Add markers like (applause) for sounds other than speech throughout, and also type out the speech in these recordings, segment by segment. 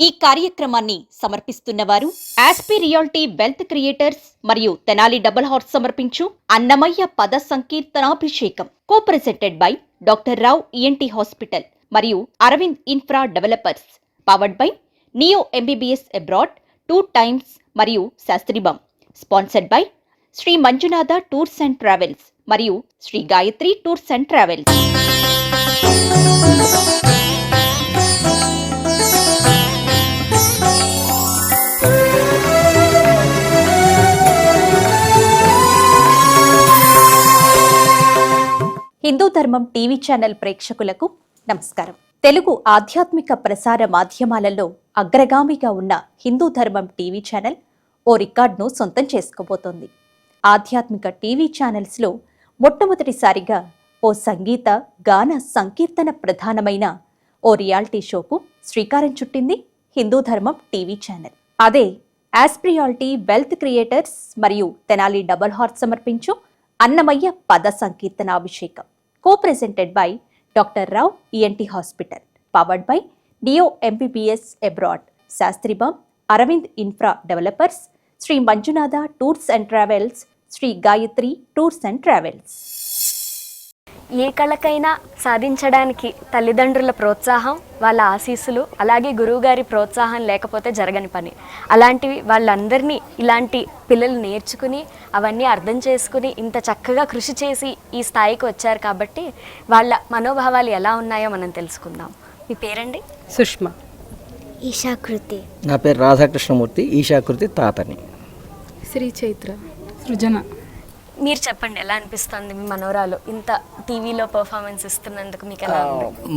ఈ కార్యక్రమాన్ని సమర్పిస్తున్నవారు ఆస్పి రియాలిటీ వెల్త్ క్రియేటర్స్ మరియు తెనాలి డబుల్ హార్ట్ సమర్పించు అన్నమయ్య పద సంకీర్తనాభిషేకం co presented by doctor Rao ENT hospital మరియు Aravind infra developers powered by neo MBBS abroad two times మరియు శాస్త్రిబం sponsored by Shri Manjunatha tours and travels మరియు Shri Gayatri tours and travels Hindu Dharmam TV channel ప్రేక్షకులకు నమస్కారం. తెలుగు ఆధ్యాత్మిక ప్రసార మాధ్యమాలలో అగ్రగామిగా ఉన్న హిందూ ధర్మం టీవీ ఛానల్ ఓ రికార్డును సొంతం చేసుకోబోతోంది. ఆధ్యాత్మిక టీవీ ఛానల్స్లో మొట్టమొదటిసారిగా ఓ సంగీత గాన సంకీర్తన ప్రధానమైన ఓ రియాలిటీ షోకు శ్రీకారం చుట్టింది హిందూ ధర్మం టీవీ ఛానల్. అదే యాస్ప్రియాలిటీ వెల్త్ క్రియేటర్స్ మరియు తెనాలి డబల్ హార్ట్ సమర్పించు అన్నమయ్య పద సంకీర్తనాభిషేకం. co-presented by Dr. Rao ENT Hospital, powered by DO MBBS Abroad, Sastribam, Aravind Infra Developers, Sri Manjunatha Tours and Travels, Sri Gayatri Tours and Travels. ఏ కళకైనా సాధించడానికి తల్లిదండ్రుల ప్రోత్సాహం వాళ్ళ ఆశీస్సులు అలాగే గురువుగారి ప్రోత్సాహం లేకపోతే జరగని పని. అలాంటివి వాళ్ళందరినీ ఇలాంటి పిల్లలు నేర్చుకుని అవన్నీ అర్థం చేసుకుని ఇంత చక్కగా కృషి చేసి ఈ స్థాయికి వచ్చారు కాబట్టి వాళ్ళ మనోభావాలు ఎలా ఉన్నాయో మనం తెలుసుకుందాం. మీ పేరండి? సుష్మా. ఈశాకృతి. నా పేరు రాధాకృష్ణమూర్తి ఈశాకృతి తాతని. శ్రీ చైత్ర సృజన. మీరు చెప్పండి ఎలా అనిపిస్తుంది మీ మనవరాలు? ఇంత టీవీలో పర్ఫార్మెన్స్ ఇస్తున్నందుకు మీకు ఎలా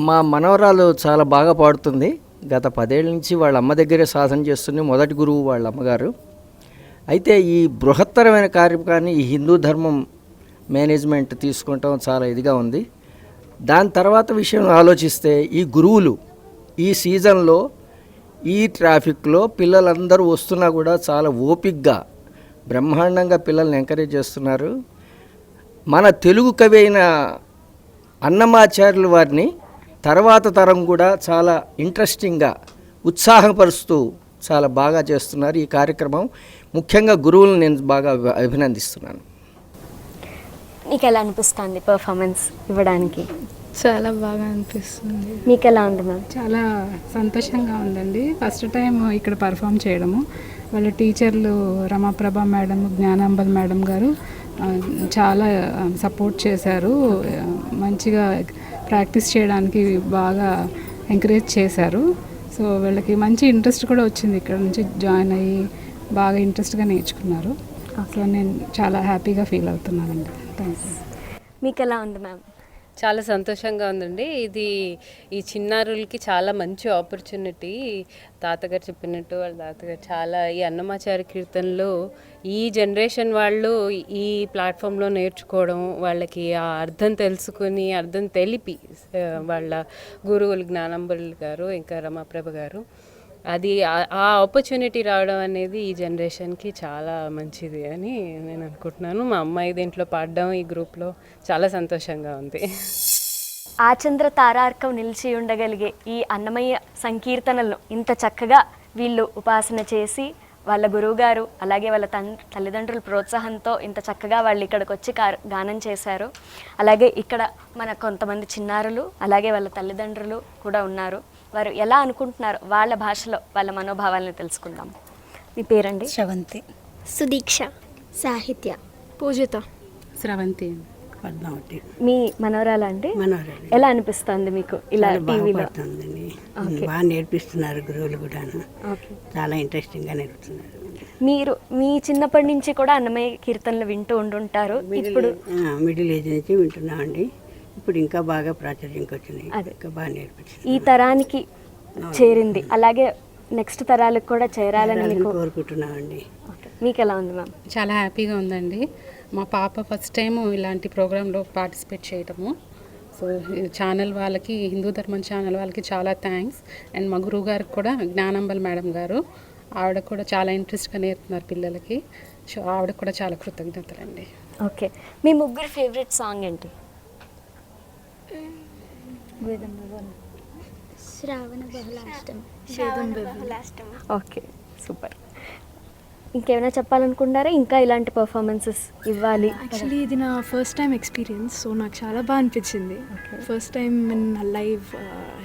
మా మనవరాలు చాలా బాగా పాడుతుంది. గత పదేళ్ళ నుంచి వాళ్ళ అమ్మ దగ్గరే సాధన చేస్తుంది మొదటి గురువు వాళ్ళ అమ్మగారు. అయితే ఈ బృహత్తరమైన కార్యక్రమాన్ని ఈ హిందూ ధర్మం మేనేజ్మెంట్ తీసుకుంటాం చాలా ఇదిగా ఉంది. దాని తర్వాత విషయం ఆలోచిస్తే ఈ గురువులు ఈ సీజన్లో ఈ ట్రాఫిక్లో పిల్లలందరూ వస్తున్నా కూడా చాలా ఓపిక్గా బ్రహ్మాండంగా పిల్లల్ని ఎంకరేజ్ చేస్తున్నారు. మన తెలుగు కవి అయిన అన్నమాచార్యుల వారిని తర్వాత తరం కూడా చాలా ఇంట్రెస్టింగ్గా ఉత్సాహపరుస్తూ చాలా బాగా చేస్తున్నారు ఈ కార్యక్రమం. ముఖ్యంగా గురువులను నేను బాగా అభి- అభినందిస్తున్నాను. మీకు ఎలా అనిపిస్తుంది పర్ఫార్మెన్స్ ఇవ్వడానికి? చాలా బాగా అనిపిస్తుంది. మీకు ఎలా ఉంది మ్యామ్ చాలా సంతోషంగా ఉందండి. ఫస్ట్ టైం ఇక్కడ పర్ఫామ్ చేయడము. వాళ్ళ టీచర్లు రమాప్రభ మేడం జ్ఞానాంబల్ మేడం గారు చాలా సపోర్ట్ చేశారు. మంచిగా ప్రాక్టీస్ చేయడానికి బాగా ఎంకరేజ్ చేశారు. సో వీళ్ళకి మంచి ఇంట్రెస్ట్ కూడా వచ్చింది ఇక్కడ నుంచి జాయిన్ అయ్యి బాగా ఇంట్రెస్ట్గా నేర్చుకున్నారు. సో నేను చాలా హ్యాపీగా ఫీల్ అవుతున్నానండి. థ్యాంక్ యూ మీకు ఎలా ఉంది మ్యామ్? చాలా సంతోషంగా ఉందండి. ఇది ఈ చిన్నారులకి చాలా మంచి ఆపర్చునిటీ తాతగారు చెప్పినట్టు వాళ్ళ తాతగారు చాలా ఈ అన్నమాచారి కీర్తనలో ఈ జనరేషన్ వాళ్ళు ఈ ప్లాట్ఫామ్లో నేర్చుకోవడం వాళ్ళకి ఆ అర్థం తెలుసుకుని అర్థం తెలిపి వాళ్ళ గురువులు జ్ఞానంబరులు గారు ఇంకా రమాప్రభ గారు అది ఆ- ఆపర్చునిటీ రావడం అనేది ఈ జనరేషన్కి చాలా మంచిది అని నేను అనుకుంటున్నాను. మా అమ్మాయి దీంట్లో పాడడం ఈ గ్రూప్లో చాలా సంతోషంగా ఉంది. ఆచంద్ర తారార్కం నిలిచి ఉండగలిగే ఈ అన్నమయ్య సంకీర్తనలను ఇంత చక్కగా వీళ్ళు ఉపాసన చేసి వాళ్ళ గురువుగారు అలాగే వాళ్ళ తన్ తల్లిదండ్రుల ప్రోత్సాహంతో ఇంత చక్కగా వాళ్ళు ఇక్కడికి వచ్చి కా- గానం చేశారు. అలాగే ఇక్కడ మన కొంతమంది చిన్నారులు అలాగే వాళ్ళ తల్లిదండ్రులు కూడా ఉన్నారు. వారు ఎలా అనుకుంటున్నారు వాళ్ళ భాషలో వాళ్ళ మనోభావాలను తెలుసుకుందాం. మీ పేరండి? శ్రవంతి. సుదీక్ష సాహిత్య పూజిత. స్రవంతి పద్మావతి. మీ మనోరాలు అండి? మనోరాలు. ఎలా అనిపిస్తుంది మీకు ఇలా టీవీలో? బాగా నేర్పిస్తున్నారు గురువులు కూడాను. ఓకే. చాలా ఇంట్రెస్టింగ్గా నేర్పుతున్నారు. మీరు మీ చిన్నప్పటి నుంచి కూడా అన్నమయ్య కీర్తనలు వింటూ ఉండుంటారు. ఇప్పుడు మిడిల్ ఏజ్ నుంచి వింటున్నామండి. ఇప్పుడు ఇంకా బాగా ప్రాచుర్యంకి వచ్చినాయి. అదే. ఇంకా బాగా నేర్పించింది. ఈ తరానికి చేరింది. అలాగే నెక్స్ట్ తరాలకు కూడా చేరాలని మీకు కోరుకుంటున్నామండి. ఓకే. మీకు ఎలా ఉంది మ్యామ్? చాలా హ్యాపీగా ఉందండి. మా పాప ఫస్ట్ టైం ఇలాంటి ప్రోగ్రాంలో పార్టిసిపేట్ చేయడము సో ఈ ఛానల్ వాళ్ళకి హిందూ ధర్మం ఛానల్ వాళ్ళకి చాలా థ్యాంక్స్. అండ్ మా గురువు గారికి కూడా జ్ఞానంబల్ మేడం గారు ఆవిడ కూడా చాలా ఇంట్రెస్ట్గా నేర్పుతున్నారు పిల్లలకి. సో ఆవిడ కూడా చాలా కృతజ్ఞతలండి. ఓకే. మీ ముగ్గురు ఫేవరెట్ సాంగ్ ఏంటి? Shravana Bahulashtami last okay super ఇంకేమైనా చెప్పాలనుకుంటారా ఇంకా ఇలాంటి పర్ఫార్మెన్సెస్ ఇవ్వాలి. యాక్చువల్లీ ఇది నా ఫస్ట్ టైం ఎక్స్పీరియన్స్ సో నాకు చాలా బాగా అనిపించింది. First time in live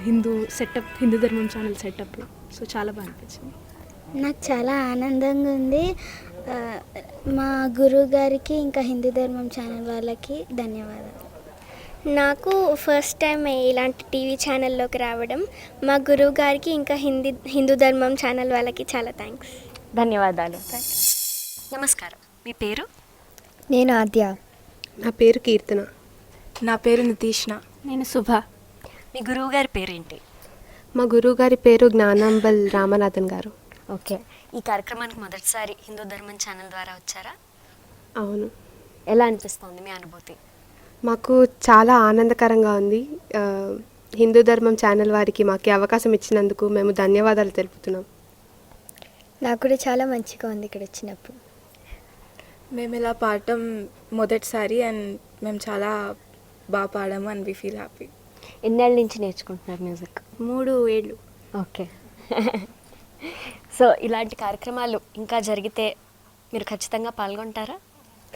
Hindu setup Hindu Dharmam channel setup so చాలా బాగా అనిపించింది. నాకు చాలా ఆనందంగా ఉంది. ఆ, మా గురువు గారికి ఇంకా హిందూ ధర్మం ఛానల్ వాళ్ళకి ధన్యవాదాలు. నాకు ఫస్ట్ టైం ఇలాంటి టీవీ ఛానల్లోకి రావడం మా గురువు గారికి ఇంకా హిందీ హిందూ ధర్మం ఛానల్ వాళ్ళకి చాలా థ్యాంక్స్ ధన్యవాదాలు. నమస్కారం. మీ పేరు? నేను ఆద్య. నా పేరు కీర్తన. నా పేరు నితీష్ణ. నేను శుభ. మీ గురువు గారి పేరేంటి? మా గురువు గారి పేరు జ్ఞానాంబల్ రామనాథన్ గారు. ఓకే. ఈ కార్యక్రమానికి మొదటిసారి హిందూ ధర్మం ఛానల్ ద్వారా వచ్చారా? అవును. ఎలా అనిపిస్తుంది మీ అనుభూతి? మాకు చాలా ఆనందకరంగా ఉంది. హిందూ ధర్మం ఛానల్ వారికి మాకు అవకాశం ఇచ్చినందుకు మేము ధన్యవాదాలు తెలుపుతున్నాం. నాకు కూడా చాలా మంచిగా ఉంది ఇక్కడ వచ్చినప్పుడు. మేము ఇలా పాడటం మొదటిసారి అండ్ మేము చాలా బాగా పాడాము అండ్ వి ఫీల్ హ్యాపీ. ఎన్నేళ్ళ నుంచి నేర్చుకుంటున్నారు మ్యూజిక్? మూడు ఏళ్ళు. ఓకే. (laughs) సో ఇలాంటి కార్యక్రమాలు ఇంకా జరిగితే మీరు ఖచ్చితంగా పాల్గొంటారా?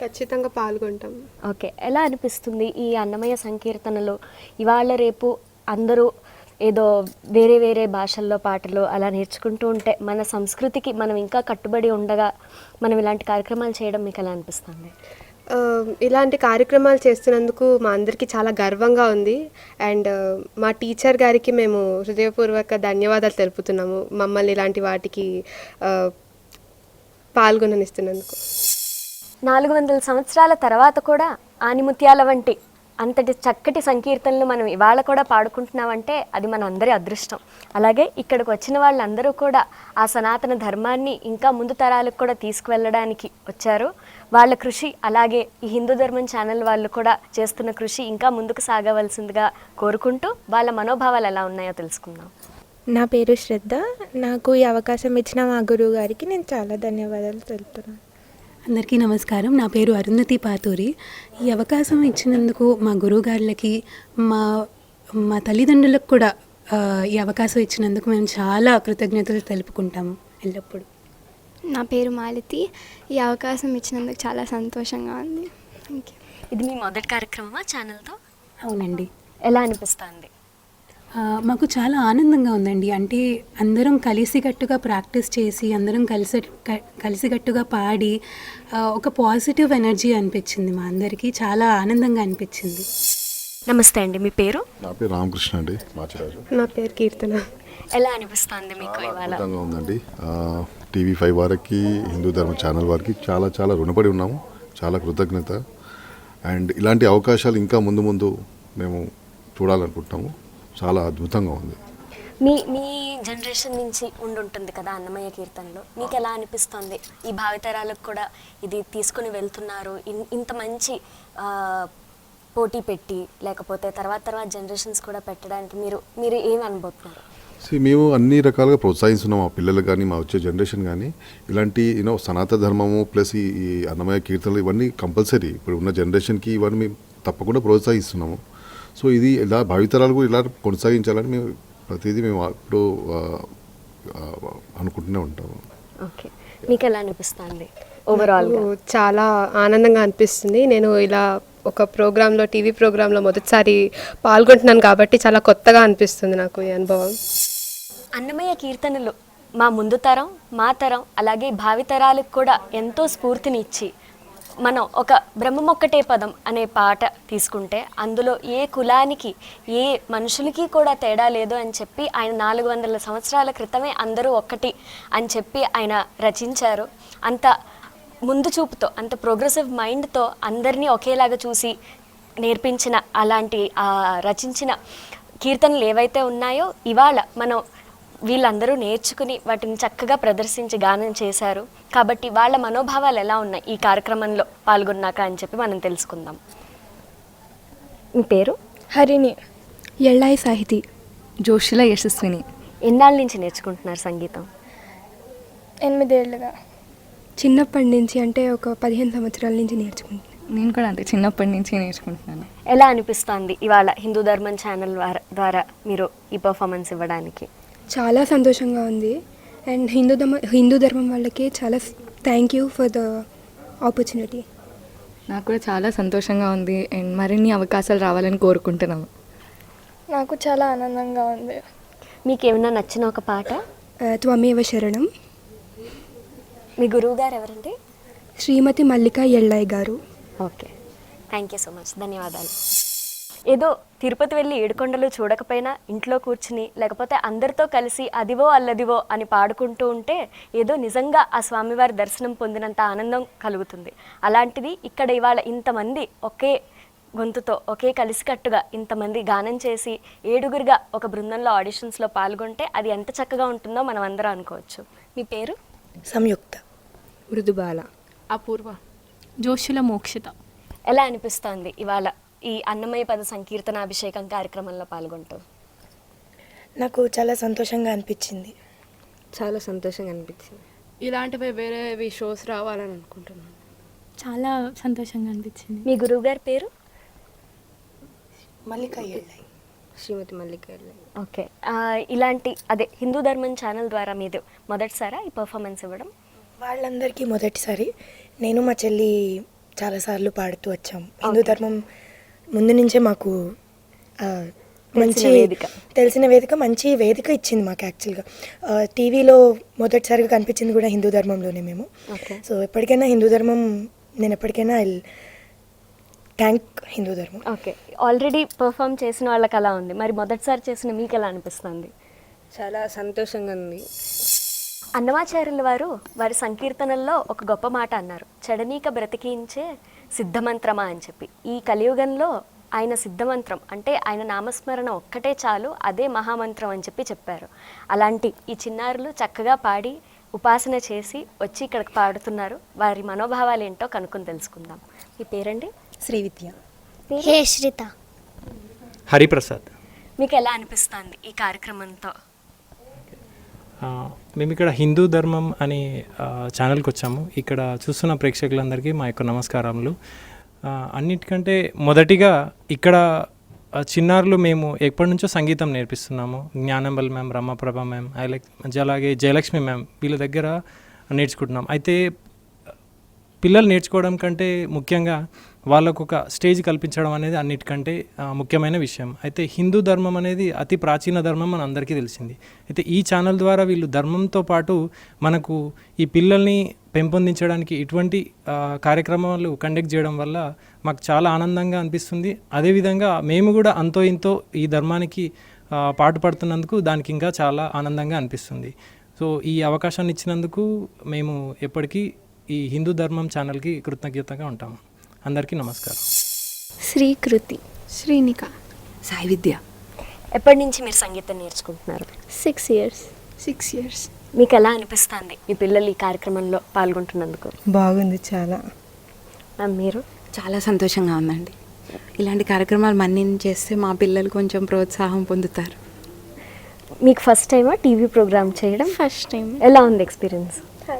ఖచ్చితంగా పాల్గొంటాం. ఓకే. ఎలా అనిపిస్తుంది ఈ అన్నమయ్య సంకీర్తనలు? ఇవాళ రేపు అందరూ ఏదో వేరే వేరే భాషల్లో పాటలు అలా నేర్చుకుంటూ ఉంటే మన సంస్కృతికి మనం ఇంకా కట్టుబడి ఉండగా మనం ఇలాంటి కార్యక్రమాలు చేయడం మీకు ఎలా అనిపిస్తుంది? ఇలాంటి కార్యక్రమాలు చేస్తున్నందుకు మా అందరికీ చాలా గర్వంగా ఉంది. అండ్ మా టీచర్ గారికి మేము హృదయపూర్వక ధన్యవాదాలు తెలుపుతున్నాము మమ్మల్ని ఇలాంటి వాటికి పాల్గొననిస్తున్నందుకు. నాలుగు వందల సంవత్సరాల తర్వాత కూడా ఆనిముత్యాల వంటి అంతటి చక్కటి సంకీర్తనలు మనం ఇవాళ కూడా పాడుకుంటున్నామంటే అది మన అందరి అదృష్టం. అలాగే ఇక్కడికి వచ్చిన వాళ్ళందరూ కూడా ఆ సనాతన ధర్మాన్ని ఇంకా ముందు తరాలకు కూడా తీసుకువెళ్ళడానికి వచ్చారు. వాళ్ళ కృషి అలాగే ఈ హిందూ ధర్మం ఛానల్ వాళ్ళు కూడా చేస్తున్న కృషి ఇంకా ముందుకు సాగవలసిందిగా కోరుకుంటూ వాళ్ళ మనోభావాలు ఎలా ఉన్నాయో తెలుసుకుందాం. నా పేరు శ్రద్ధ. నాకు ఈ అవకాశం ఇచ్చిన మా గురువు గారికి నేను చాలా ధన్యవాదాలు తెలుపుతున్నాను. అందరికీ నమస్కారం. నా పేరు అరుంధతి పాతూరి. ఈ అవకాశం ఇచ్చినందుకు మా గురువుగారులకి మా మా తల్లిదండ్రులకు కూడా ఈ అవకాశం ఇచ్చినందుకు మేము చాలా కృతజ్ఞతలు తెలుపుకుంటాము ఎల్లప్పుడూ. నా పేరు మాలతి. ఈ అవకాశం ఇచ్చినందుకు చాలా సంతోషంగా ఉంది. థ్యాంక్ యూ ఇది మీ మొదటి కార్యక్రమమా ఛానల్తో? అవునండి. ఎలా అనిపిస్తుంది? మాకు చాలా ఆనందంగా ఉందండి. అంటే అందరం కలిసికట్టుగా ప్రాక్టీస్ చేసి అందరం కలిసి కలిసికట్టుగా పాడి ఒక పాజిటివ్ ఎనర్జీ అనిపించింది మా అందరికీ. చాలా ఆనందంగా అనిపించింది. నమస్తే అండి మీ పేరు? నా పేరు రామకృష్ణ అండి మాచిరాజు. నా పేరు కీర్తన. ఎలా అనిపిస్తుంది మీకు అద్భుతంగా ఉందండి. టీవీ ఫైవ్ వారికి హిందూ ధర్మ ఛానల్ వారికి చాలా చాలా రుణపడి ఉన్నాము. చాలా కృతజ్ఞత. అండ్ ఇలాంటి అవకాశాలు ఇంకా ముందు ముందు మేము చూడాలనుకుంటున్నాము. చాలా అద్భుతంగా ఉంది. మీ మీ జనరేషన్ నుంచి ఉండుంటుంది కదా అన్నమయ్య కీర్తనలో. మీకు ఎలా అనిపిస్తుంది? ఈ భావితరాలకు కూడా ఇది తీసుకుని వెళ్తున్నారు. ఇంత మంచి పోటీ పెట్టి లేకపోతే తర్వాత తర్వాత జనరేషన్స్ కూడా పెట్టడానికి మీరు మీరు ఏమి అనుకుంటున్నారు సో మేము అన్ని రకాలుగా ప్రోత్సహిస్తున్నాం మా పిల్లలు కానీ మా వచ్చే జనరేషన్ కానీ. ఇలాంటి యూనో సనాతన ధర్మము ప్లస్ ఈ ఈ అన్నమయ్య కీర్తనలు ఇవన్నీ కంపల్సరీ ఇప్పుడు ఉన్న జనరేషన్కి ఇవన్నీ మేము తప్పకుండా ప్రోత్సహిస్తున్నాము. సో ఇది ఇలా భావితరాలు కూడా ఇలా కొనసాగించాలని మేము ప్రతిదీ మేము ఇప్పుడు అనుకుంటూనే ఉంటాము. ఓకే. మీకు ఎలా అనిపిస్తుంది ఓవరాల్గా నాకు చాలా ఆనందంగా అనిపిస్తుంది. నేను ఇలా ఒక ప్రోగ్రాంలో టీవీ ప్రోగ్రాంలో మొదటిసారి పాల్గొంటున్నాను కాబట్టి చాలా కొత్తగా అనిపిస్తుంది నాకు ఈ అనుభవం. అన్నమయ్య కీర్తనలు మా ముందు తరం మా తరం అలాగే భావితరాలకు కూడా ఎంతో స్ఫూర్తినిచ్చి మనం ఒక బ్రహ్మమొక్కటే పదం అనే పాట తీసుకుంటే అందులో ఏ కులానికి ఏ మనుషులకి కూడా తేడా లేదు అని చెప్పి ఆయన నాలుగు వందల సంవత్సరాల క్రితమే అందరూ ఒక్కటి అని చెప్పి ఆయన రచించారు. అంత ముందు చూపుతో అంత ప్రోగ్రెసివ్ మైండ్తో అందరినీ ఒకేలాగా చూసి నేర్పించిన అలాంటి రచించిన కీర్తనలు ఏవైతే ఉన్నాయో ఇవాళ మనం వీళ్ళందరూ నేర్చుకుని వాటిని చక్కగా ప్రదర్శించి గానం చేశారు. కాబట్టి వాళ్ళ మనోభావాలు ఎలా ఉన్నాయి ఈ కార్యక్రమంలో పాల్గొన్నాక అని చెప్పి మనం తెలుసుకుందాం. మీ పేరు? హరిణి. ఎళ్ళాయి సాహితీ. జోషిల యశస్విని. ఎన్నాళ్ళ నుంచి నేర్చుకుంటున్నారు సంగీతం? ఎనిమిదేళ్ళుగా చిన్నప్పటి నుంచి అంటే ఒక పదిహేను సంవత్సరాల నుంచి నేర్చుకుంటున్నాను నేను కూడా అంతే చిన్నప్పటి నుంచి నేర్చుకుంటున్నాను. ఎలా అనిపిస్తుంది ఇవాళ హిందూ ధర్మం ఛానల్ ద్వారా ద్వారా మీరు ఈ పర్ఫార్మెన్స్ ఇవ్వడానికి? చాలా సంతోషంగా ఉంది. అండ్ హిందూ ధర్మ హిందూ ధర్మం వాళ్ళకి చాలా thank you for the opportunity నాకు కూడా చాలా సంతోషంగా ఉంది. అండ్ మరిన్ని అవకాశాలు రావాలని కోరుకుంటున్నాము. నాకు చాలా ఆనందంగా ఉంది. మీకు ఏమైనా నచ్చిన ఒక పాట? త్వమేవ శరణం. మీ గురువు గారు ఎవరండి? శ్రీమతి మల్లిక ఎళ్ళయ్య గారు. Okay. Thank you so much ధన్యవాదాలు. ఏదో తిరుపతి వెళ్ళి ఏడుకొండలు చూడకపోయినా ఇంట్లో కూర్చుని లేకపోతే అందరితో కలిసి అదివో అల్లదివో అని పాడుకుంటూ ఉంటే ఏదో నిజంగా ఆ స్వామివారి దర్శనం పొందినంత ఆనందం కలుగుతుంది. అలాంటిది ఇక్కడ ఇవాళ ఇంతమంది ఒకే గొంతుతో ఒకే కలిసికట్టుగా ఇంతమంది గానం చేసి ఏడుగురుగా ఒక బృందంలో ఆడిషన్స్లో పాల్గొంటే అది ఎంత చక్కగా ఉంటుందో మనం అందరం అనుకోవచ్చు. మీ పేరు? సంయుక్త. మృదుబాల. అపూర్వ. జోషుల మోక్షిత. ఎలా అనిపిస్తోంది ఇవాళ? ఈ అన్నమయ్య పద సంకీర్తనాభిషేకం కార్యక్రమంలో పాల్గొంటూ. నాకు చాలా సంతోషంగా అనిపించింది. చాలా సంతోషంగా అనిపించింది. ఇలాంటివి వేరేవి షోస్ రావాలని అనుకుంటున్నాను. చాలా సంతోషంగా అనిపించింది. మీ గురువు గారి పేరు? మల్లిక శ్రీమతి మల్లిక ఓకే. ఇలాంటి అదే హిందూ ధర్మం ఛానల్ ద్వారా మీరు మొదటిసారా ఈ పర్ఫార్మెన్స్ ఇవ్వడం? వాళ్ళందరికీ మొదటిసారి. నేను మా చెల్లి చాలాసార్లు పాడుతూ వచ్చాం. హిందూ ధర్మం ముందు నుంచే మాకు మంచి వేదిక. తెలిసిన వేదిక మంచి వేదిక ఇచ్చింది మాకు యాక్చువల్గా టీవీలో మొదటిసారిగా కనిపించింది కూడా హిందూ ధర్మంలోనే మేము. సో ఎప్పటికైనా హిందూ ధర్మం నేను ఎప్పటికైనా ఐ థ్యాంక్ హిందూ ధర్మం. ఓకే. ఆల్రెడీ పర్ఫామ్ చేసిన వాళ్ళకి అలా ఉంది. మరి మొదటిసారి చేసిన మీకు ఎలా అనిపిస్తుంది? చాలా సంతోషంగా ఉంది. అన్నమాచార్యుల వారు వారి సంకీర్తనల్లో ఒక గొప్ప మాట అన్నారు. చెడనీక బ్రతికించే సిద్ధమంత్రమా అని చెప్పి. ఈ కలియుగంలో ఆయన సిద్ధమంత్రం అంటే ఆయన నామస్మరణ ఒక్కటే చాలు అదే మహామంత్రం అని చెప్పి చెప్పారు. అలాంటి ఈ చిన్నారులు చక్కగా పాడి ఉపాసన చేసి వచ్చి ఇక్కడికి పాడుతున్నారు. వారి మనోభావాలు ఏంటో కనుక్కొని తెలుసుకుందాం. మీ పేరండి? శ్రీవిద్య హే శ్రిత. హరిప్రసాద్. మీకు ఎలా అనిపిస్తుంది ఈ కార్యక్రమంతో? మేము ఇక్కడ హిందూ ధర్మం అనే ఛానల్కి వచ్చాము. ఇక్కడ చూస్తున్న ప్రేక్షకులందరికీ మా యొక్క నమస్కారములు. అన్నిటికంటే మొదటిగా ఇక్కడ చిన్నారులు మేము ఎప్పటి నుంచో సంగీతం నేర్పిస్తున్నాము. జ్ఞానంబల్ మ్యామ్ రమ్మప్రభ మ్యామ్ అలాగే జయలక్ష్మి మ్యామ్ వీళ్ళ దగ్గర నేర్చుకుంటున్నాం. అయితే పిల్లలు నేర్చుకోవడం కంటే ముఖ్యంగా వాళ్ళకు ఒక స్టేజ్ కల్పించడం అనేది అన్నిటికంటే ముఖ్యమైన విషయం. అయితే హిందూ ధర్మం అనేది అతి ప్రాచీన ధర్మం మన అందరికీ తెలిసింది. అయితే ఈ ఛానల్ ద్వారా వీళ్ళు ధర్మంతో పాటు మనకు ఈ పిల్లల్ని పెంపొందించడానికి ఇటువంటి కార్యక్రమాలు కండక్ట్ చేయడం వల్ల మాకు చాలా ఆనందంగా అనిపిస్తుంది. అదేవిధంగా మేము కూడా అంతో ఇంతో ఈ ధర్మానికి పాటు పాటుపడుతున్నందుకు దానికి ఇంకా చాలా ఆనందంగా అనిపిస్తుంది. సో ఈ అవకాశాన్ని ఇచ్చినందుకు మేము ఎప్పటికీ ఈ హిందూ ధర్మం ఛానల్కి కృతజ్ఞతగా ఉంటాము. అందరికీ నమస్కారం. శ్రీకృతి. శ్రీనిక. సాయి విద్య. ఎప్పటి నుంచి మీరు సంగీతం నేర్చుకుంటున్నారు? సిక్స్ ఇయర్స్ సిక్స్ ఇయర్స్ మీకు ఎలా అనిపిస్తుంది మీ పిల్లలు ఈ కార్యక్రమంలో పాల్గొంటున్నందుకు? బాగుంది చాలా. మ్యామ్ మీరు? చాలా సంతోషంగా ఉందండి. ఇలాంటి కార్యక్రమాలు మన్ని చేస్తే మా పిల్లలు కొంచెం ప్రోత్సాహం పొందుతారు. మీకు ఫస్ట్ టైమా టీవీ ప్రోగ్రామ్ చేయడం? ఫస్ట్ టైం ఎలా ఉంది ఎక్స్పీరియన్స్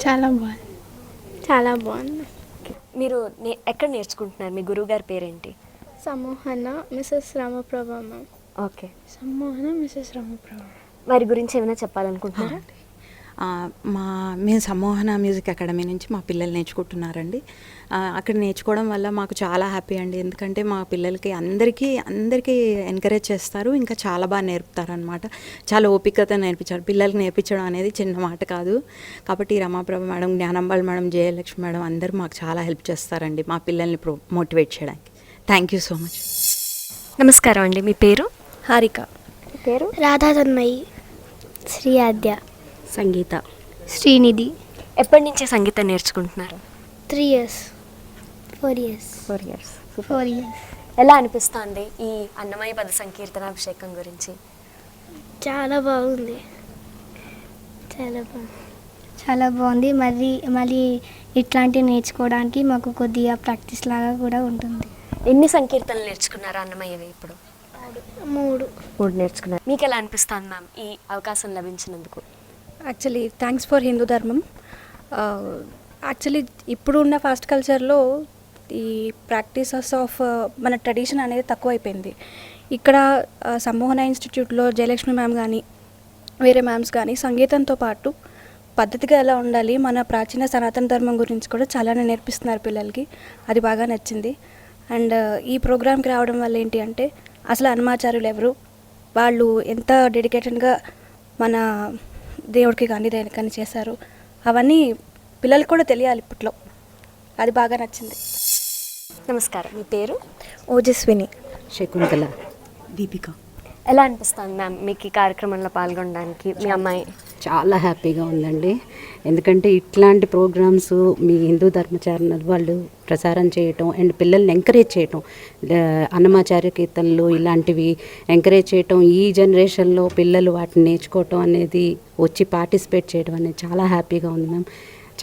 చాలా బాగుంది. చాలా బాగుంది. మీరు నే- ఎక్కడ నేర్చుకుంటున్నారు? మీ గురువు గారి పేరేంటి? Samoohana Mrs Ramaprabha ma'am. Okay. Samoohana Mrs Ramaprabha. వారి గురించి ఏమైనా చెప్పాలనుకుంటున్నారా? మా మేము సమ్మోహన మ్యూజిక్ అకాడమీ నుంచి మా పిల్లలు నేర్చుకుంటున్నారండి. అక్కడ నేర్చుకోవడం వల్ల మాకు చాలా హ్యాపీ అండి. ఎందుకంటే మా పిల్లలకి అందరికీ అందరికీ ఎంకరేజ్ చేస్తారు. ఇంకా చాలా బాగా నేర్పుతారు అనమాట చాలా ఓపికతో నేర్పించారు. పిల్లలకి నేర్పించడం అనేది చిన్న మాట కాదు. కాబట్టి Ramaprabha madam Gnanambal madam Jayalakshmi madam అందరూ మాకు చాలా హెల్ప్ చేస్తారండి. మా పిల్లల్ని ప్రో మోటివేట్ చేయడానికి. థ్యాంక్ యూ సో మచ్ నమస్కారం అండి. మీ పేరు? హారిక. పేరు? రాధా తన్మయి. శ్రీ ఆద్య. సంగీత. శ్రీనిధి. ఎప్పటి నుంచి సంగీతం నేర్చుకుంటున్నారు? Three years four years four years four years ఎలా అనిపిస్తుంది ఈ అన్నమయ్య పద సంకీర్తనాభిషేకం గురించి? చాలా బాగుంది. చాలా బాగుంది. చాలా బాగుంది. మళ్ళీ మళ్ళీ ఇట్లాంటివి నేర్చుకోవడానికి మాకు కొద్దిగా ప్రాక్టీస్ లాగా కూడా ఉంటుంది. ఎన్ని సంకీర్తనలు నేర్చుకున్నారు అన్నమయ్యవి ఇప్పుడు? మూడు. మూడు నేర్చుకున్నారు. మీకు ఎలా అనిపిస్తుంది మ్యామ్ ఈ అవకాశం లభించినందుకు? Actually thanks for Hindu Dharmam actually ఇప్పుడు ఉన్న ఫాస్ట్ కల్చర్లో ఈ ప్రాక్టీసెస్ ఆఫ్ uh, మన ట్రెడిషన్ అనేది తక్కువైపోయింది. ఇక్కడ ఆ, సమ్మోహన ఇన్స్టిట్యూట్లో జయలక్ష్మి మ్యామ్ కానీ వేరే మ్యామ్స్ కానీ సంగీతంతో పాటు పద్ధతిగా ఎలా ఉండాలి మన ప్రాచీన సనాతన ధర్మం గురించి కూడా చాలానే నేర్పిస్తున్నారు పిల్లలకి. అది బాగా నచ్చింది. అండ్ ఈ ప్రోగ్రామ్కి రావడం వల్ల ఏంటి అంటే అసలు హనుమాచార్యులు ఎవరు? వాళ్ళు ఎంత డెడికేటెడ్గా మన దేవుడికి కానీ దేనికి కానీ చేశారు. అవన్నీ పిల్లలకు కూడా తెలియాలి ఇప్పట్లో. అది బాగా నచ్చింది. నమస్కారం. మీ పేరు? ఓజస్విని. శకుంతల. దీపిక. ఎలా అనిపిస్తుంది మ్యామ్ మీకు ఈ కార్యక్రమంలో పాల్గొనడానికి మీ అమ్మాయి? చాలా హ్యాపీగా ఉందండి. ఎందుకంటే ఇట్లాంటి ప్రోగ్రామ్స్ మీ హిందూ ధర్మ ఛానల్ వాళ్ళు ప్రసారం చేయటం అండ్ పిల్లల్ని ఎంకరేజ్ చేయటం అన్నమాచార్య కీర్తనలు ఇలాంటివి ఎంకరేజ్ చేయటం ఈ జనరేషన్లో పిల్లలు వాటిని నేర్చుకోవటం అనేది వచ్చి పార్టిసిపేట్ చేయడం అనేది చాలా హ్యాపీగా ఉంది మ్యామ్.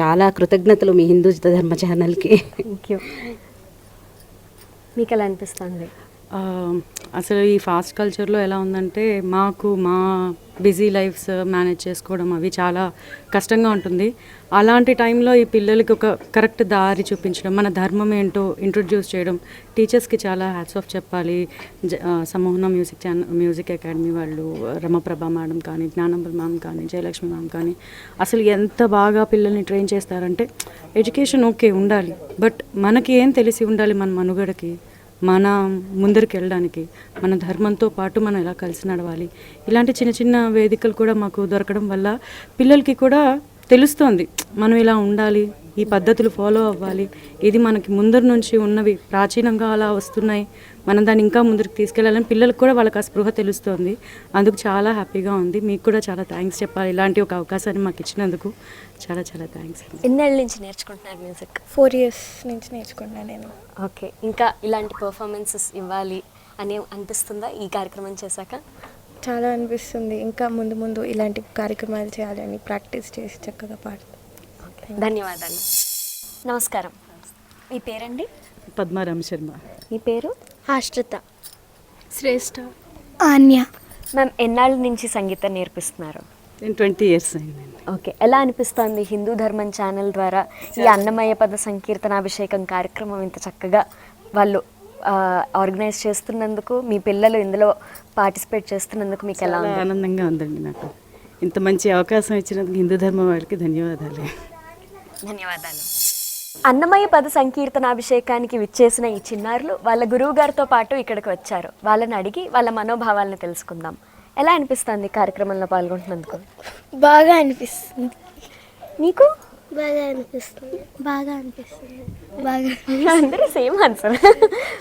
చాలా కృతజ్ఞతలు మీ హిందూ ధర్మ ఛానల్కి థ్యాంక్ యూ మీకు ఎలా అనిపిస్తుంది? అసలు ఈ ఫాస్ట్ కల్చర్లో ఎలా ఉందంటే మాకు మా బిజీ లైఫ్స్ మేనేజ్ చేసుకోవడం అవి చాలా కష్టంగా ఉంటుంది. అలాంటి టైంలో ఈ పిల్లలకి ఒక కరెక్ట్ దారి చూపించడం మన ధర్మం ఏంటో ఇంట్రొడ్యూస్ చేయడం టీచర్స్కి చాలా హ్యాట్స్ ఆఫ్ చెప్పాలి. జ- Samoohana music channel music academy వాళ్ళు రమప్రభ మేడం కానీ జ్ఞానంబల్ మ్యామ్ కానీ జయలక్ష్మి మ్యామ్ కానీ అసలు ఎంత బాగా పిల్లల్ని ట్రైన్ చేస్తారంటే ఎడ్యుకేషన్ ఓకే ఉండాలి. బట్ మనకి ఏం తెలిసి ఉండాలి మన మనుగడకి? మన ముందరికి వెళ్ళడానికి మన ధర్మంతో పాటు మనం ఎలా కలిసి నడవాలి. ఇలాంటి చిన్న చిన్న వేదికలు కూడా మాకు దొరకడం వల్ల పిల్లలకి కూడా తెలుస్తోంది. మనం ఇలా ఉండాలి ఈ పద్ధతులు ఫాలో అవ్వాలి. ఇది మనకి ముందర నుంచి ఉన్నవి ప్రాచీనంగా అలా వస్తున్నాయి. మనం దాన్ని ఇంకా ముందరికి తీసుకెళ్ళాలని పిల్లలకు కూడా వాళ్ళకి ఆ స్పృహ తెలుస్తోంది. అందుకు చాలా హ్యాపీగా ఉంది. మీకు కూడా చాలా థ్యాంక్స్ చెప్పాలి. ఇలాంటి ఒక అవకాశాన్ని మాకు ఇచ్చినందుకు చాలా చాలా థ్యాంక్స్ ఎన్నేళ్ళ నుంచి నేర్చుకుంటున్నారు మ్యూజిక్? ఫోర్ ఇయర్స్ నుంచి నేర్చుకున్నాను నేను. ఓకే. ఇంకా ఇలాంటి పర్ఫార్మెన్సెస్ ఇవ్వాలి అని అనిపిస్తుందా ఈ కార్యక్రమం చేశాక? చాలా అనిపిస్తుంది. ఇంకా ముందు ముందు ఇలాంటి కార్యక్రమాలు చేయాలని ప్రాక్టీస్ చేసి చక్కగా పాడు. ధన్యవాదాలు. నమస్కారం. మీ పేరండి? పద్మారామ శర్మ. మీ పేరు? ఆశ్రిత. శ్రేష్ఠ ఆన్య. మ్యామ్ ఎన్నాళ్ళ నుంచి సంగీతం నేర్పిస్తున్నారు? నేను ట్వంటీ ఇయర్స్ అయిందండి. ఓకే ఎలా అనిపిస్తుంది హిందూ ధర్మం ఛానల్ ద్వారా ఈ అన్నమయ్య పద సంకీర్తనాభిషేకం కార్యక్రమం ఇంత చక్కగా వాళ్ళు ఆర్గనైజ్ చేస్తున్నందుకు మీ పిల్లలు ఇందులో పార్టిసిపేట్ చేస్తున్నందుకు మీకు ఎలా ఆనందంగా ఉందండి నాకు. ఇంత మంచి అవకాశం ఇచ్చినందుకు హిందూ ధర్మం వాళ్ళకి ధన్యవాదాలు. ధన్యవాదాలు. అన్నమయ్య పద సంకీర్తనాభిషేకానికి విచ్చేసిన ఈ చిన్నారులు వాళ్ళ గురువు గారితో పాటు ఇక్కడికి వచ్చారు. వాళ్ళని అడిగి వాళ్ళ మనోభావాలను తెలుసుకుందాం. ఎలా అనిపిస్తుంది ఈ కార్యక్రమంలో పాల్గొంటున్నందుకు? బాగా అనిపిస్తుంది. నీకు? బాగా అనిపిస్తుంది. బాగా అనిపిస్తుంది. బాగా (laughs) అందరూ సేమ్ ఆన్సర్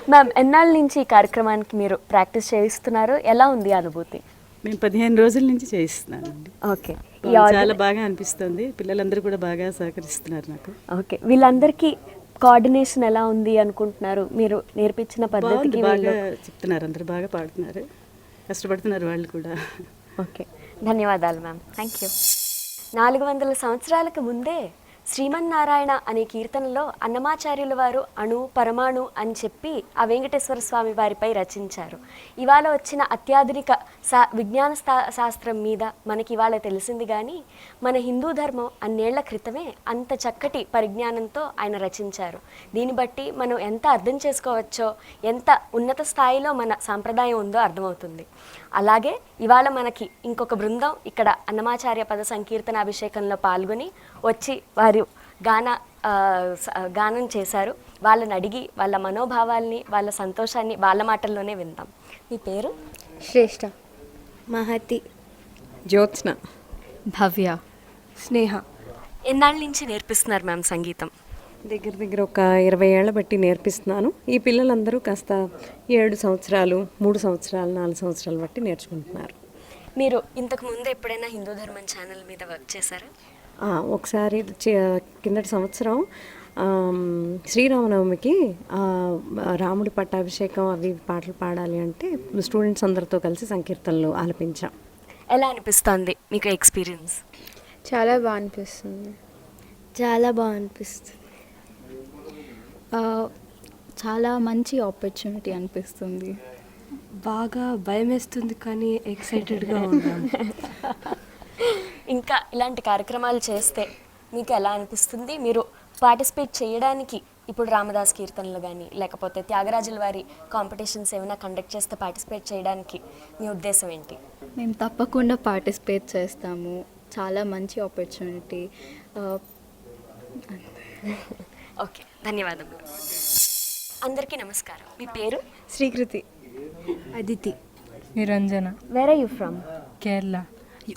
మ్యామ్ ఎన్నాళ్ళ నుంచి ఈ కార్యక్రమానికి మీరు ప్రాక్టీస్ చేయిస్తున్నారు? ఎలా ఉంది అనుభూతి? మేము పదిహేను రోజుల నుంచి చేయిస్తున్నానండి. ఓకే. చాలా బాగా అనిపిస్తుంది. పిల్లలందరూ కూడా బాగా సహకరిస్తున్నారు నాకు. ఓకే. వీళ్ళందరికీ కోఆర్డినేషన్ ఎలా ఉంది అనుకుంటున్నారు? మీరు నేర్పించిన పద్ధతికి బాగా చెప్తున్నారు. అందరూ బాగా పాడుతున్నారు. కష్టపడుతున్నారు వాళ్ళు కూడా. ఓకే. ధన్యవాదాలు మ్యామ్. థ్యాంక్ యూ నాలుగు వందల సంవత్సరాలకు ముందే శ్రీమన్నారాయణ అనే కీర్తనలో అన్నమాచార్యుల వారు అణు పరమాణు అని చెప్పి ఆ వెంకటేశ్వర స్వామి వారిపై రచించారు. ఇవాళ వచ్చిన అత్యాధునిక సా విజ్ఞాన శాస్త్రం మీద మనకి ఇవాళ తెలిసింది కానీ మన హిందూ ధర్మం అన్నేళ్ళ క్రితమే అంత చక్కటి పరిజ్ఞానంతో ఆయన రచించారు. దీన్ని బట్టి మనం ఎంత అర్థం చేసుకోవచ్చో ఎంత ఉన్నత స్థాయిలో మన సాంప్రదాయం ఉందో అర్థమవుతుంది. అలాగే ఇవాళ మనకి ఇంకొక బృందం ఇక్కడ అన్నమాచార్య పద సంకీర్తన అభిషేకంలో పాల్గొని వచ్చి వారు గాన గానం చేశారు. వాళ్ళని అడిగి వాళ్ళ మనోభావాల్ని వాళ్ళ సంతోషాన్ని వాళ్ళ మాటల్లోనే విందాం. మీ పేరు? శ్రేష్ఠ. మహతి. జ్యోత్స్న. భవ్య. స్నేహ. ఎన్నాళ్ళ నుంచి నేర్పిస్తున్నారు మ్యామ్ సంగీతం? దగ్గర దగ్గర ఒక ఇరవై ఏళ్ళ బట్టి నేర్పిస్తున్నాను. ఈ పిల్లలందరూ కాస్త ఏడు సంవత్సరాలు మూడు సంవత్సరాలు నాలుగు సంవత్సరాలు బట్టి నేర్చుకుంటున్నారు. మీరు ఇంతకు ముందు ఎప్పుడైనా హిందూ ధర్మం ఛానల్ మీద వర్క్ చేశారా? ఒకసారి చి- కిందటి సంవత్సరం శ్రీరామనవమికి రాముడి పట్టాభిషేకం అవి పాటలు పాడాలి అంటే స్టూడెంట్స్ అందరితో కలిసి సంకీర్తనలు ఆలపించాం. ఎలా అనిపిస్తుంది మీకు ఎక్స్పీరియన్స్? చాలా బాగా అనిపిస్తుంది. చాలా బాగా అనిపిస్తుంది. చాలా మంచి ఆపర్చునిటీ అనిపిస్తుంది. బాగా భయం వేస్తుంది కానీ ఎక్సైటెడ్గా ఉన్నాం (laughs) ఇంకా ఇలాంటి కార్యక్రమాలు చేస్తే మీకు ఎలా అనిపిస్తుంది? మీరు పార్టిసిపేట్ చేయడానికి ఇప్పుడు రామదాస్ కీర్తనలు కానీ లేకపోతే త్యాగరాజుల వారి కాంపిటీషన్స్ ఏమైనా కండక్ట్ చేస్తే పార్టిసిపేట్ చేయడానికి మీ ఉద్దేశం ఏంటి? మేము తప్పకుండా పార్టిసిపేట్ చేస్తాము. చాలా మంచి ఆపర్చునిటీ ఓకే ధన్యవాదములు. అందరికీ నమస్కారం. మీ పేరు? Srikriti. Aditi. Niranjana. Where are you from Kerala.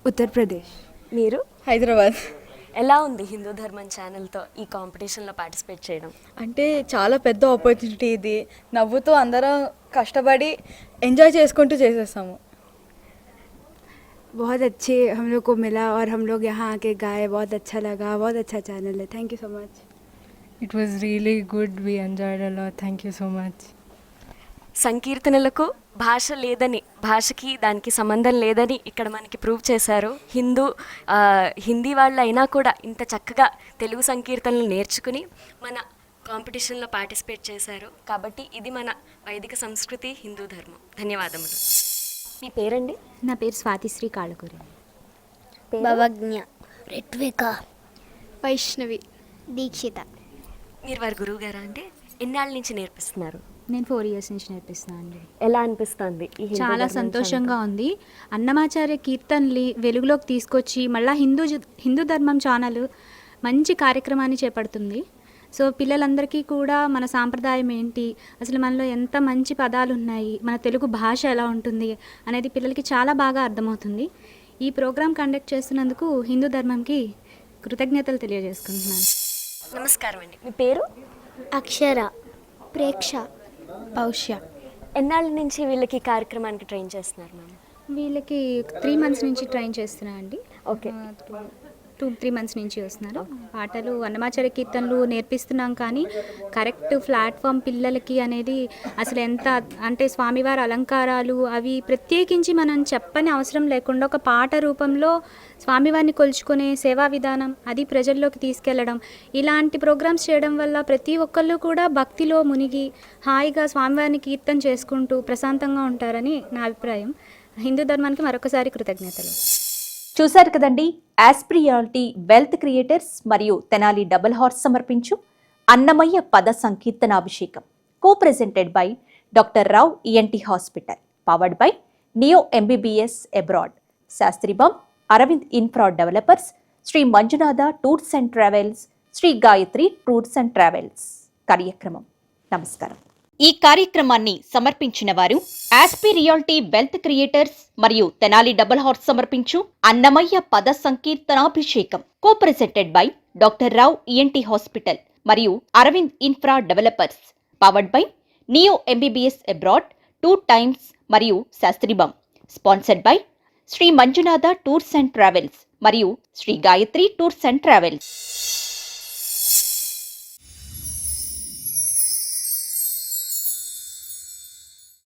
Uttar Pradesh. మీరు? హైదరాబాద్. ఎలా ఉంది హిందూ ధర్మం ఛానల్తో ఈ కాంపిటీషన్లో పార్టిసిపేట్ చేయడం? అంటే చాలా పెద్ద ఆపర్చునిటీ ఇది. నవ్వుతూ అందరం కష్టపడి ఎంజాయ్ చేసుకుంటూ చేసేస్తాము बहुत అచ్చి हम మిలా ఆర్ मिला యహా ఆకే గాయ यहाँ అచ్చా गाए बहुत అచ్చా channel thank you so much it was really good we enjoyed అలా థ్యాంక్ యూ సో మచ్ సంకీర్తనలకు భాష లేదని భాషకి దానికి సంబంధం లేదని ఇక్కడ మనకి ప్రూవ్ చేశారు. హిందూ హిందీ వాళ్ళు అయినా కూడా ఇంత చక్కగా తెలుగు సంకీర్తనలు నేర్చుకుని మన కాంపిటీషన్లో పార్టిసిపేట్ చేశారు. కాబట్టి ఇది మన వైదిక సంస్కృతి హిందూ ధర్మం. ధన్యవాదములు. మీ పేరండి? నా పేరు స్వాతిశ్రీ కాళకూరి. భవజ్ఞ రిత్విక వైష్ణవి. దీక్షిత. మీరు వారి గురువు గారా అంటే ఎన్నాళ్ళ నుంచి నేర్పిస్తున్నారు? నేను ఫోర్ ఇయర్స్ నుంచి నేర్పిస్తున్నాను అండి. ఎలా అనిపిస్తుంది ఈ హిందూ చాలా ధర్మం సంతోషంగా ఉంది. అన్నమాచార్య కీర్తనలు వెలుగులోకి తీసుకొచ్చి మళ్ళీ హిందూ జ- హిందూ ధర్మం ఛానల్ మంచి కార్యక్రమాన్ని చేపడుతుంది. సో పిల్లలందరికీ కూడా మన సాంప్రదాయం ఏంటి? అసలు మనలో ఎంత మంచి పదాలు ఉన్నాయి మన తెలుగు భాష ఎలా ఉంటుంది? అనేది పిల్లలకి చాలా బాగా అర్థమవుతుంది. ఈ ప్రోగ్రాం కండక్ట్ చేస్తున్నందుకు హిందూ ధర్మంకి కృతజ్ఞతలు తెలియజేసుకుంటున్నాను. నమస్కారం అండి. మీ పేరు? అక్షర ప్రేక్ష. పౌష్య ఎన్నాళ్ళ నుంచి వీళ్ళకి ఈ కార్యక్రమానికి ట్రైన్ చేస్తున్నారు మ్యామ్ వీళ్ళకి త్రీ మంత్స్ నుంచి ట్రైన్ చేస్తున్నా అండి ఓకే టూ త్రీ మంత్స్ నుంచి వస్తున్నారు. పాటలు అన్నమాచార్య కీర్తనలు నేర్పిస్తున్నాం కానీ కరెక్ట్ ప్లాట్ఫామ్ పిల్లలకి అనేది అసలు ఎంత అంటే స్వామివారి అలంకారాలు అవి ప్రత్యేకించి మనం చెప్పని అవసరం లేకుండా ఒక పాట రూపంలో స్వామివారిని కొలుచుకునే సేవా విధానం అది ప్రజల్లోకి తీసుకెళ్ళడం. ఇలాంటి ప్రోగ్రామ్స్ చేయడం వల్ల ప్రతి ఒక్కళ్ళు కూడా భక్తిలో మునిగి హాయిగా స్వామివారిని కీర్తన చేసుకుంటూ ప్రశాంతంగా ఉంటారని నా అభిప్రాయం. హిందూ ధర్మానికి మరొకసారి కృతజ్ఞతలు. చూశారు కదండి? యాస్ప్రియాలిటీ వెల్త్ క్రియేటర్స్ మరియు తెనాలి డబుల్ హార్స్ సమర్పించు అన్నమయ్య పద సంకీర్తనాభిషేకం co presented by doctor Rao ENT hospital powered by neo MBBS abroad శాస్త్రిబామ్ Aravind infra developers Shri Manjunatha tours and travels Shri Gayatri tours and travels కార్యక్రమం నమస్కారం ఈ కార్యక్రమాన్ని సమర్పించిన వారు ఆస్పి రియాలిటీ వెల్త్ క్రియేటర్స్ మరియు తెనాలి డబుల్ హార్స్ సమర్పించు అన్నమయ్య పద సంకీర్తనాభిషేకం co presented by doctor Rao ENT hospital మరియు Aravind infra developers powered by neo MBBS abroad two times మరియు శాస్త్రిబం sponsored by Shri Manjunatha tours and travels మరియు Shri Gayatri tours and travels.